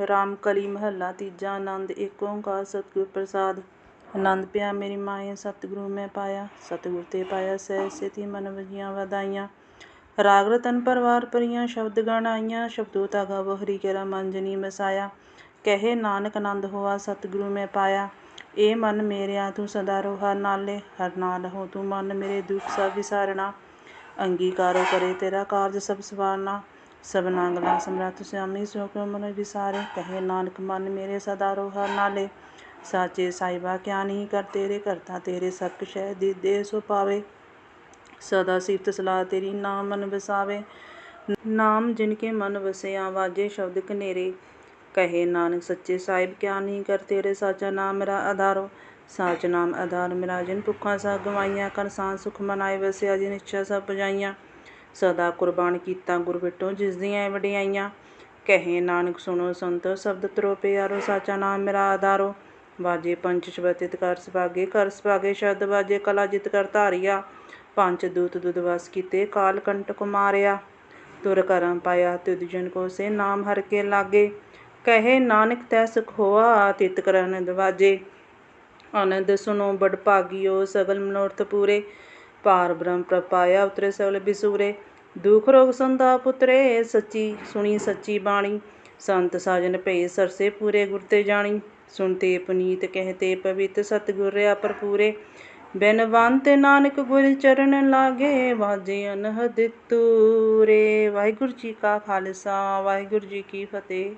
ਰਾਮ ਕਲੀ ਮਹੱਲਾ, ਤੀਜਾ ਆਨੰਦ, ਏਕ ਓੰਕਾਰ, ਸਤਿਗੁਰ ਪ੍ਰਸਾਦ। ਆਨੰਦ ਪਿਆ, ਮੇਰੀ ਮਾਏ ਸਤਿਗੁਰੂ ਮੈਂ ਪਾਇਆ, ਸਤਿਗੁਰ ਤੇ ਪਾਇਆ ਸਹਿ ਸੇਤੀ ਮਨ ਵਜੀਆਂ ਵਧਾਈਆਂ। ਰਾਗ ਰਤਨ ਪਰਵਾਰ ਪਰੀਆਂ, ਸ਼ਬਦ ਗਣ ਆਈਆਂ, ਸ਼ਬਦੋ ਤਾ ਗਾਵੋ ਕੇਰਾ ਮਨ ਜਨੀ ਮਸਾਇਆ ਕਹੇ, ਨਾਨਕ ਆਨੰਦ ਹੋਆ, ਸਤਿਗੁਰੂ ਮੈਂ ਪਾਇਆ। ਏ ਮਨ ਮੇਰਿਆ, ਤੂੰ ਸਦਾ ਰੋ ਹਰ ਨਾਲੇ, ਹਰ ਨਾਲ ਹੋ ਤੂੰ ਮਨ ਮੇਰੇ ਦੁੱਖ ਸਭ ਵਿਸਾਰਣਾ ਅੰਗੀਕਾਰੋ ਕਰੇ ਤੇਰਾ ਕਾਰਜ ਸਭ ਸਵਾਰਨਾ। ਸਭਨਾ ਗਲਾ ਸਮਰੱਥ ਸੁਆਮੀ ਸੋ ਕਿਉ ਮਨ ਵਿਸਾਰੇ ਕਹੇ ਨਾਨਕ, ਮਨ ਮੇਰੇ ਸਦਾ ਰੋ ਹਰ ਨਾਲੇ। ਸਾਚੇ ਸਾਹਿਬਾ, ਕਿਆ ਨਹੀਂ ਕਰ ਤੇਰੇ ਕਰਤਾ ਤੇਰੇ ਸਭ ਕੁਛੈ ਦੇ ਸੋ ਪਾਵੇ ਸਦਾ ਸਿਫਤ ਸਲਾਹ ਤੇਰੀ ਨਾਮ ਮਨ ਵਸਾਵੇ। ਨਾਮ ਜਿਨ ਕੇ ਮਨ ਵਸਿਆ, ਵਾਜੇ ਸ਼ਬਦ ਕਨੇਰੇ ਕਹੇ ਨਾਨਕ, ਸੱਚੇ ਸਾਹਿਬ, ਕਿਆ ਨਹੀਂ ਕਰ ਤੇਰੇ, ਸਾਚਾ ਨਾਮ ਮੇਰਾ ਆਧਾਰੋ। ਸਾਚ ਨਾਮ ਆਧਾਰ ਮੇਰਾ, ਜਿਨ ਭੁੱਖਾਂ ਸਾ ਗਵਾਈਆਂ ਕਰ ਸਾਂ ਸੁਖ ਮਨਾਏ, ਵਸਿਆ, ਜਿਨ ਇੱਛਾ ਸਭ ਪੁਜਾਈਆਂ। ਸਦਾ ਕੁਰਬਾਨ ਕੀਤਾ ਗੁਰ ਬਿਟੋ ਜਿਸ ਦੀਆਂ ਵਡਿਆਈਆਂ। ਕਹੇ ਨਾਨਕ, ਸੁਣੋ ਸੰਤੋ, ਸ਼ਬਦ ਤਰੋ ਪਿਆਰੋ, ਸਾਚਾ ਨਾਮ ਮੇਰਾ ਆਧਾਰੋ। ਵਾਜੇ ਪੰਚ ਸ਼ਬਦਿਤ ਕਰ ਸੁਭਾਗੇ ਕਰ ਸੁਭਾਗੇ ਸ਼ਬਦ, ਵਾਜੇ ਕਲਾ ਜਿਤ ਕਰ ਧਾਰਿਆ। ਪੰਚ ਦੂਤ ਦੁਦ ਵਸ ਕੀਤੇ, ਕਾਲ ਕੰਟਕ ਮਾਰਿਆ ਤੁਰ ਕਰਮ ਪਾਇਆ ਤੁਧ ਜਨ ਕੋ ਸੇ ਨਾਮ ਹਰ ਕੇ ਲਾਗੇ। ਕਹੇ ਨਾਨਕ, ਤੈ ਸੁਖ ਹੋਆ, ਤਿਤ ਕਰਨ ਦਵਾਜੇ ਆਨੰਦ ਸੁਨੋ ਬੜ ਭਾਗਿਓ, ਸਗਲ ਮਨੋਰਥ ਪੂਰੇ। ਪਾਰ ਬ੍ਰਹਮ ਪ੍ਰਪਾਇਆ ਉਤਰੇ ਸਗਲ ਬਿਸੂਰੇ। ਦੁਖ ਰੋਗ ਸੰਦਾ ਪੁੱਤਰੇ, ਸੱਚੀ ਸੁਣੀ ਸੱਚੀ ਬਾਣੀ। ਸੰਤ ਸਾਜਨ ਭਏ ਸਰਸੇ ਪੂਰੇ ਗੁਰ ਤੇ ਜਾਣੀ। ਸੁਣਤੇ ਪੁਨੀਤ ਕਹਤੇ ਪਵਿੱਤ ਸਤਿਗੁਰ ਰਿਆ ਭਰਪੂਰੇ। ਬਿਨਵੰਤ ਨਾਨਕ ਗੁਰ ਚਰਨ ਲਾਗੇ, ਵਾਜੇ ਅਨਹਦ ਤੂਰੇ। ਵਾਹਿਗੁਰੂ ਜੀ ਕਾ ਖਾਲਸਾ, ਵਾਹਿਗੁਰੂ ਜੀ ਕੀ ਫਤਿਹ।